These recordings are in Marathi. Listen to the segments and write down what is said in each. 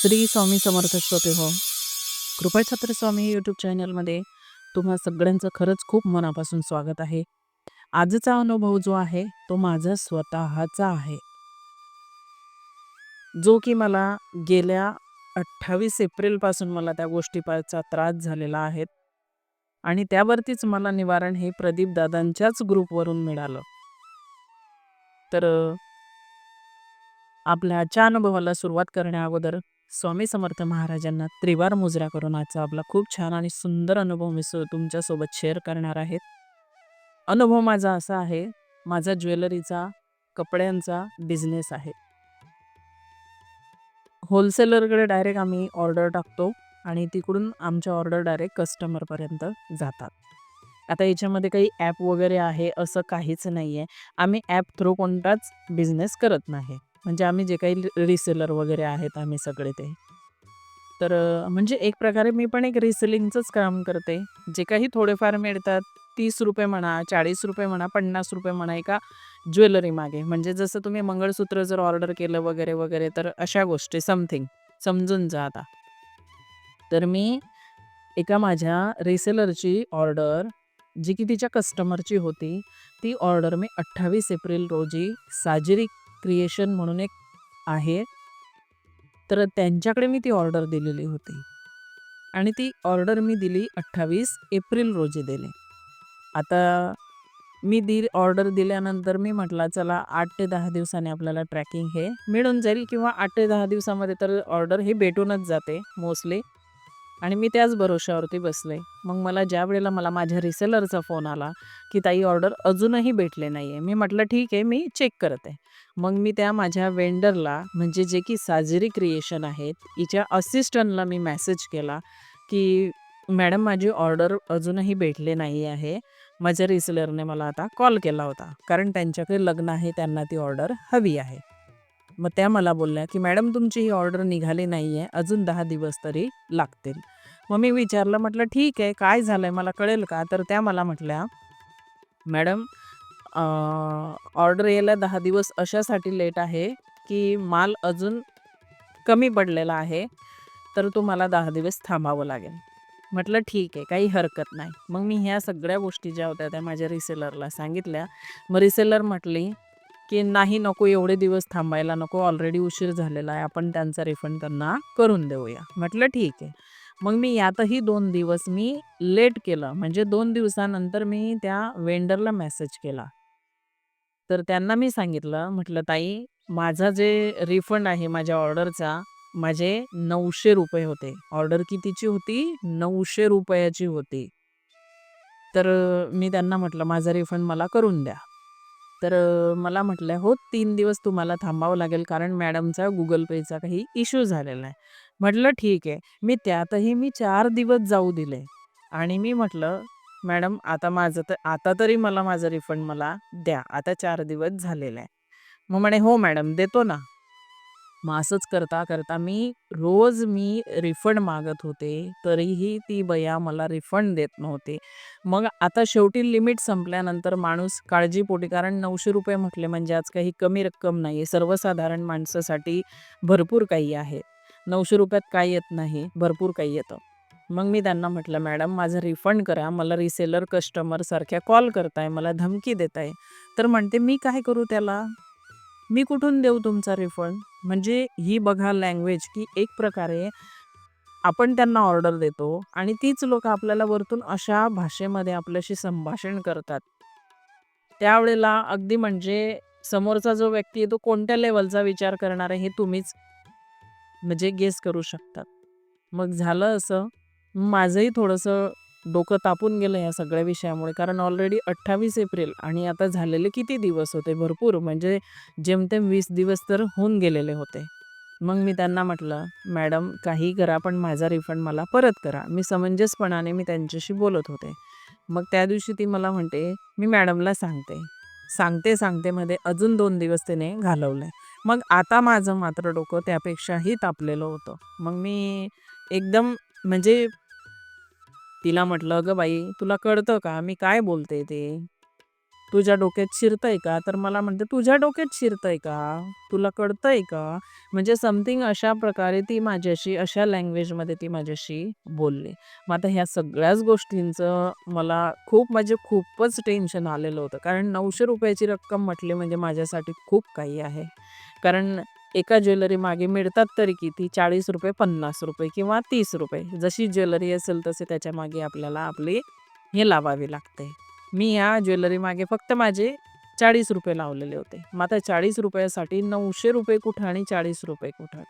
श्री स्वामी समर्थ श्रोते हो कृपाछत्र स्वामी यूट्यूब चॅनलमध्ये तुम्हा सगळ्यांचं खरंच खूप मनापासून स्वागत आहे. आजचा अनुभव जो आहे तो माझा स्वतःचा आहे. जो की मला गेल्या अठ्ठावीस एप्रिलपासून मला त्या गोष्टीचा त्रास झालेला आहे आणि त्यावरतीच मला निवारण हे प्रदीप दादांच्याच ग्रुपवरून मिळालं. तर आपल्या आजच्या अनुभवाला सुरुवात करण्या अगोदर स्वामी समर्थ महाराजांना त्रिवार मुजरा करून आजचा आपला खूप छान आणि सुंदर अनुभव मी सो तुमच्यासोबत शेअर करणार आहेत. अनुभव माझा असा आहे माझा ज्वेलरीचा कपड्यांचा बिझनेस आहे. होलसेलरकडे डायरेक्ट आम्ही ऑर्डर टाकतो आणि तिकडून आमच्या ऑर्डर डायरेक्ट कस्टमरपर्यंत जातात. आता याच्यामध्ये काही ॲप वगैरे आहे असं काहीच नाही आहे आम्ही ॲप थ्रू कोणताच बिझनेस करत नाही. म्हणजे आम्ही जे काही रिसेलर वगैरे आहेत आम्ही सगळे ते. तर म्हणजे एक प्रकारे मी पण एक रिसेलिंगचंच काम करते. जे काही थोडेफार मिळतात तीस रुपये म्हणा चाळीस रुपये म्हणा पन्नास रुपये म्हणा एका ज्वेलरी मागे. म्हणजे जसं तुम्ही मंगळसूत्र जर ऑर्डर केलं वगैरे वगैरे तर अशा गोष्टी समथिंग समजून जा आता. तर मी एका माझ्या रिसेलरची ऑर्डर जी की तिच्या कस्टमरची होती ती ऑर्डर मी अठ्ठावीस एप्रिल रोजी साजरी क्रिएशन म्हणून एक आहे. तर त्यांच्याकडे मी ती ऑर्डर दिलेली होती. आणि ती ऑर्डर मी दिली अठ्ठावीस एप्रिल रोजी दिली. आता मी दी ऑर्डर दिल्यानंतर मी म्हटला चला आठ ते दहा दिवसांनी आपल्याला ट्रॅकिंग हे मिळून जाईल किंवा आठ ते दहा दिवसामध्ये तर ऑर्डर हे भेटूनच जाते मोस्टली आणि मी त्याच भरोशावरती बसले. मग मला ज्या वेळेला मला माझ्या रिसेलरचा फोन आला की ताई ऑर्डर अजूनही भेटले नाही आहे मी म्हटलं ठीक आहे मी चेक करते. मग मी त्या माझ्या वेंडरला म्हणजे जे की साजरी क्रिएशन आहेत हिच्या असिस्टंटला मी मेसेज केला की मॅडम माझी ऑर्डर अजूनही भेटले नाही आहे. माझ्या रिसेलरने मला आता कॉल केला होता कारण त्यांच्याकडे लग्न आहे त्यांना ती ऑर्डर हवी आहे. मग त्या मला बोलल्या की मॅडम तुमची ही ऑर्डर निघाली नाही आहे अजून दहा दिवस तरी लागतील. मग मी विचारलं म्हटलं ठीक आहे काय झालं आहे मला कळेल का? तर त्या मला म्हटल्या मॅडम ऑर्डर यायला दहा दिवस अशासाठी लेट आहे की माल अजून कमी पडलेला आहे तर तुम्हाला दहा दिवस थांबावं लागेल. म्हटलं ठीक आहे काही हरकत नाही. मग मी ह्या सगळ्या गोष्टी ज्या होत्या त्या माझ्या रिसेलरला सांगितल्या. मग रिसेलर म्हटली की नाही नको एवढे दिवस थांबायला नको ऑलरेडी उशीर झालेला आहे आपण त्यांचा रिफंड त्यांना करून देऊया. म्हटलं ठीक आहे. मग मी यातही दोन दिवस मी लेट केलं. म्हणजे दोन दिवसानंतर मी त्या वेंडरला मेसेज केला. तर त्यांना मी सांगितलं म्हटलं ताई माझा जे रिफंड आहे माझ्या ऑर्डरचा माझे नऊशे रुपये होते. ऑर्डर कितीची होती? नऊशे रुपयाची होती. तर मी त्यांना म्हटलं माझा रिफंड मला करून द्या. तर मला म्हटलं हो तीन दिवस तुम्हाला थांबावं लागेल कारण मॅडमचा गुगल पेचा काही इश्यू झालेला आहे. म्हटलं ठीक आहे मी त्यातही मी चार दिवस जाऊ दिले. आणि मी म्हटलं मॅडम आता माझं तर आता तरी मला माझं रिफंड मला द्या आता चार दिवस झालेला आहे. मग म्हणे हो मॅडम देतो ना. मग असंच करता करता मी रोज मी रिफंड मागत होते तरीही ती बया मला रिफंड देत नव्हते. मग आता शेवटी लिमिट संपल्यानंतर माणूस काळजीपोटी कारण नऊशे रुपये म्हटले म्हणजे आज काही कमी रक्कम नाही आहे सर्वसाधारण माणसासाठी भरपूर काही आहे. नऊशे रुपयात काय येत नाही? भरपूर काही येतं. मग मी त्यांना म्हटलं मॅडम माझं रिफंड करा. मला रिसेलर कस्टमरसारख्या कॉल करताय. मला धमकी देत आहे तर म्हणते मी काय करू त्याला? मी कुठून देऊ तुमचा रिफंड? म्हणजे ही बघा लँग्वेज की एक प्रकारे आपण त्यांना ऑर्डर देतो आणि तीच लोक आपल्याला वरतून अशा भाषेमध्ये आपल्याशी संभाषण करतात. त्यावेळेला अगदी म्हणजे समोरचा जो व्यक्ती आहे तो कोणत्या लेवलचा विचार करणार आहे हे तुम्हीच म्हणजे गेस करू शकतात. मग झालं असं माझंही थोडंसं डोकं तापून गेलं या सगळ्या विषयामुळे. कारण ऑलरेडी अठ्ठावीस एप्रिल आणि आता झालेले किती दिवस होते? भरपूर. म्हणजे जेमतेम वीस दिवस तर होऊन गेलेले होते. मग मी त्यांना म्हटलं मॅडम काही करा पण माझा रिफंड मला परत करा. मी समंजसपणाने मी त्यांच्याशी बोलत होते. मग त्या दिवशी ती मला म्हणते मी मॅडमला सांगते. सांगते सांगते मध्ये अजून दोन दिवस तिने घालवले. मग आता माझं मात्र डोकं त्यापेक्षाही तापलेलं होतं. मग मी एकदम म्हणजे तिला म्हटलं अगं बाई तुला कळतं का? मी काय बोलते ते? तुझ्या डोक्यात शिरतंय का? तर मला म्हणते तुझ्या डोक्यात शिरतंय का? तुला कळतंय का? म्हणजे समथिंग अशा प्रकारे ती माझ्याशी अशा लँग्वेजमध्ये ती माझ्याशी बोलली. मग आता ह्या सगळ्याच गोष्टींचं मला खूप म्हणजे खूपच टेन्शन आलेलं होतं. कारण नऊशे रुपयाची रक्कम म्हटली म्हणजे माझ्यासाठी खूप काही आहे. कारण एका ज्वेलरी मागे मिळतात तरी किती? चाळीस रुपये पन्नास रुपये किंवा तीस रुपये. जशी ज्वेलरी असेल तसे त्याच्यामागे आपल्याला आपली हे लावावी लागते. मी ह्या ज्वेलरी मागे फक्त माझे चाळीस रुपये लावलेले होते. मग आता चाळीस रुपयासाठी नऊशे रुपये कुठं आणि चाळीस रुपये कुठं?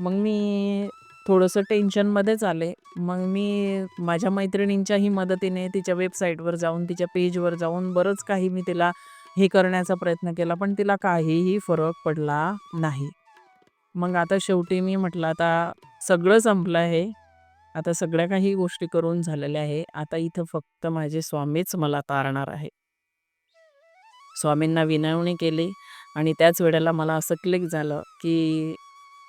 मग मी थोडंसं टेन्शनमध्येच आले. मग मी माझ्या मैत्रिणींच्याही मदतीने तिच्या वेबसाईटवर जाऊन तिच्या पेजवर जाऊन बरंच काही मी तिला हे करण्याचा प्रयत्न केला पण तिला काहीही फरक पडला नाही. मग आता शेवटी मी म्हटलं आता सगळं संपलं आहे. आता सगळ्या काही गोष्टी करून झालेल्या आहे. आता इथं फक्त माझे स्वामीच मला तारणार आहे. स्वामींना विनवणी केली आणि त्याच वेळेला मला असं क्लिक झालं की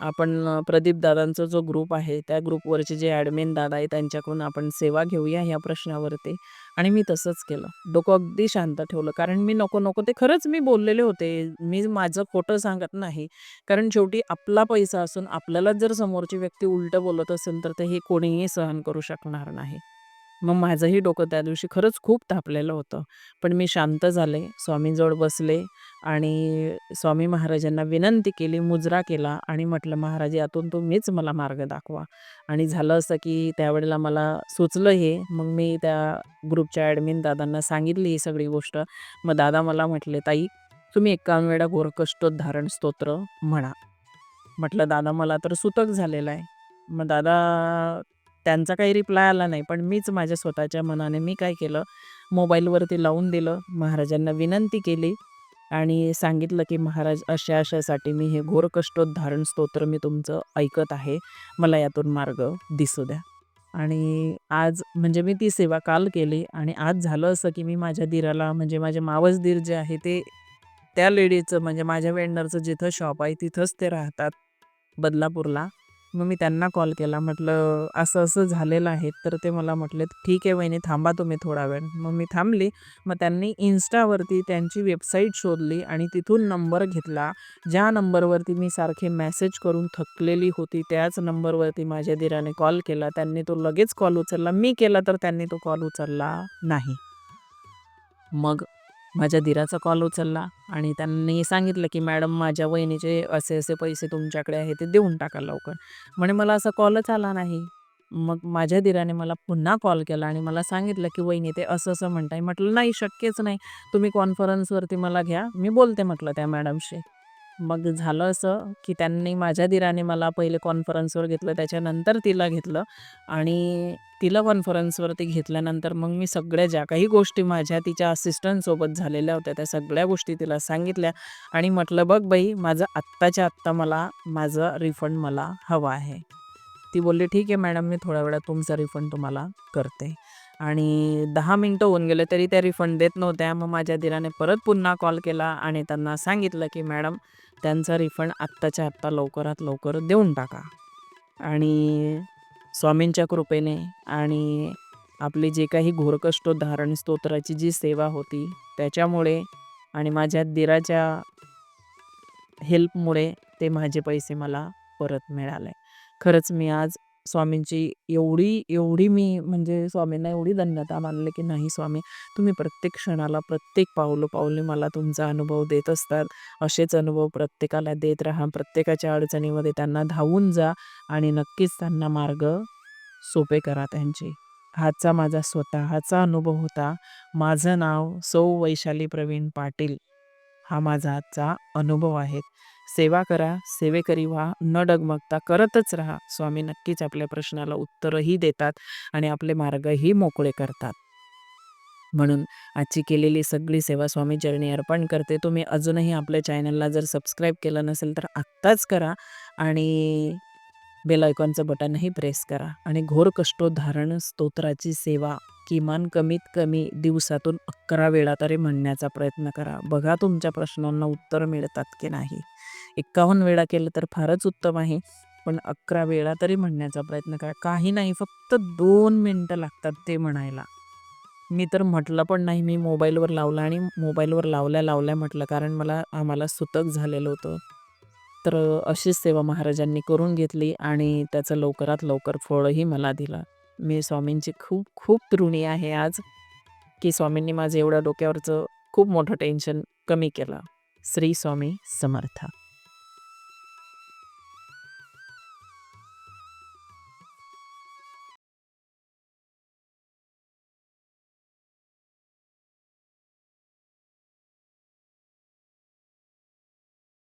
आपण प्रदीप दादांचा जो ग्रुप आहे त्या ग्रुपवरचे जे ॲडमिन दादा आहे त्यांच्याकडून आपण सेवा घेऊया ह्या प्रश्नावरती. आणि मी तसंच केलं. डोकं अगदी शांत ठेवलं. कारण मी नको नको ते खरंच मी बोललेले होते. मी माझं खोटं सांगत नाही. कारण शेवटी आपला पैसा असून आपल्यालाच जर समोरची व्यक्ती उलटं बोलत असेल तर ते हे कोणीही सहन करू शकणार नाही. मग माझंही डोकं त्या दिवशी खरंच खूप तापलेलं होतं. पण मी शांत झाले. स्वामींजवळ बसले. आणि स्वामी महाराजांना विनंती केली मुजरा केला आणि म्हटलं महाराज यातून तुम्हीच मला मार्ग दाखवा. आणि झालं असं की त्यावेळेला मला सुचलं हे. मग मी त्या ग्रुपच्या ॲडमिन दादांना सांगितली ही सगळी गोष्ट. मग दादा मला म्हटले ताई तुम्ही एकावन्न वेळा गोरकष्टोद्धारण स्तोत्र म्हणा. म्हटलं दादा मला तर सुतक झालेलं आहे. मग दादा त्यांचा काही रिप्लाय आला नाही पण मीच माझ्या स्वतःच्या मनाने मी काय केलं मोबाईलवरती लावून दिलं. महाराजांना विनंती केली. आणि सांगितलं की महाराज अशा अशासाठी मी हे घोर कष्टोद्धारण स्तोत्र मी तुमचं ऐकत आहे. मला यातून मार्ग दिसू द्या. आणि आज म्हणजे मी ती सेवा काल केली आणि आज झालं असं की मी माझ्या दिराला म्हणजे माझे मावस दीर जे आहे ते त्या लेडीचं म्हणजे माझ्या वेंडरचं जिथं शॉप आहे तिथंच ते राहतात बदलापूरला. मग मी त्यांना कॉल केला. म्हटलं असं असं झालेलं आहे. तर ते मला म्हटले ठीक आहे वहिनी थांबा तुम्ही थोडा वेळ. मग मी थांबली. मग त्यांनी इन्स्टावरती त्यांची वेबसाईट शोधली आणि तिथून नंबर घेतला. ज्या नंबरवरती मी सारखे मेसेज करून थकलेली होती त्याच नंबरवरती माझ्या दिराने कॉल केला. त्यांनी तो लगेच कॉल उचलला. मी केला तर त्यांनी तो कॉल उचलला नाही. मग माझ्या दिराचा कॉल उचलला आणि त्यांनी सांगितलं की मॅडम माझ्या वहिनीचे असे असे पैसे तुमच्याकडे आहे ते देऊन टाका लवकर. म्हणे मला असा कॉलच आला नाही. मग माझ्या दिराने मला पुन्हा कॉल केला आणि मला सांगितलं की वहिनी ते असं असं म्हणताय. म्हटलं नाही शक्यच नाही. तुम्ही कॉन्फरन्सवरती मला घ्या. मी बोलते म्हटलं त्या मॅडमशी. मग झालं असं की त्यांनी माझ्या दिराने मला पहिले कॉन्फरन्सवर घेतलं त्याच्यानंतर तिला घेतलं आणि तिला कॉन्फरन्सवरती घेतल्यानंतर मग मी सगळ्या ज्या काही गोष्टी माझ्या तिच्या असिस्टंटसोबत झालेल्या होत्या त्या सगळ्या गोष्टी तिला सांगितल्या आणि म्हटलं बघ बाई माझं आत्ताच्या आत्ता मला माझं रिफंड मला हवं आहे. ती बोलली ठीक आहे मॅडम मी थोड्या वेळात तुमचा रिफंड तुम्हाला करते. आणि दहा मिनटं होऊन गेले तरी त्या रिफंड देत नव्हत्या. मग माझ्या दिराने परत पुन्हा कॉल केला आणि त्यांना सांगितलं की मॅडम त्यांचा रिफंड आत्ताच्या आत्ता लवकरात लवकर देऊन टाका. आणि स्वामींच्या कृपेने आणि आपली जे काही घोरकष्टोद्धारण स्तोत्राची जी सेवा होती त्याच्यामुळे आणि माझ्या दिराच्या हेल्पमुळे ते माझे पैसे मला परत मिळाले. खरंच मी आज स्वामींची एवढी एवढी मी म्हणजे स्वामींना एवढी धन्यता मानले की नाही स्वामी तुम्ही प्रत्येक क्षणाला प्रत्येक पावलं पावले मला तुमचा अनुभव देत असतात. असेच अनुभव प्रत्येकाला देत राहा प्रत्येकाच्या अडचणीमध्ये त्यांना धावून जा आणि नक्कीच त्यांना मार्ग सोपे करा त्यांचे. हाचा माझा स्वतःचा अनुभव होता. माझं नाव सौ वैशाली प्रवीण पाटील. हा माझा आजचा अनुभव आहे. सेवा करा सेवेकरी व्हा न डगमगता करतच राहा. स्वामी नक्कीच आपल्या प्रश्नाला उत्तरही देतात आणि आपले मार्गही मोकळे करतात. म्हणून आजची केलेली सगळी सेवा स्वामी चरणी अर्पण करते. तुम्ही अजूनही आपल्या चॅनलला जर सबस्क्राईब केलं नसेल तर आत्ताच करा आणि बेल आयकॉनचं बटनही प्रेस करा. आणि घोर कष्टोद्धारण स्तोत्राची सेवा किमान कमीत कमी दिवसातून अकरा वेळा तरी म्हणण्याचा प्रयत्न करा. बघा तुमच्या प्रश्नांना उत्तर मिळतात की नाही. एकावन्न वेळा केलं तर फारच उत्तम आहे पण अकरा वेळा तरी म्हणण्याचा प्रयत्न करा काही नाही फक्त दोन मिनटं लागतात ते म्हणायला मी तर म्हटलं पण नाही. मी मोबाईलवर लावलं आणि मोबाईलवर लावल्या-लावल्या म्हटलं कारण मला आम्हाला सुतक झालेलं होतं. तर अशीच सेवा महाराजांनी करून घेतली आणि त्याचं लवकरात लवकर फळही मला दिलं. मी स्वामींची खूप खूप ऋणी आहे आज, की स्वामींनी माझं एवढं डोक्यावरचं खूप मोठं टेन्शन कमी केलं. श्री स्वामी समर्थ.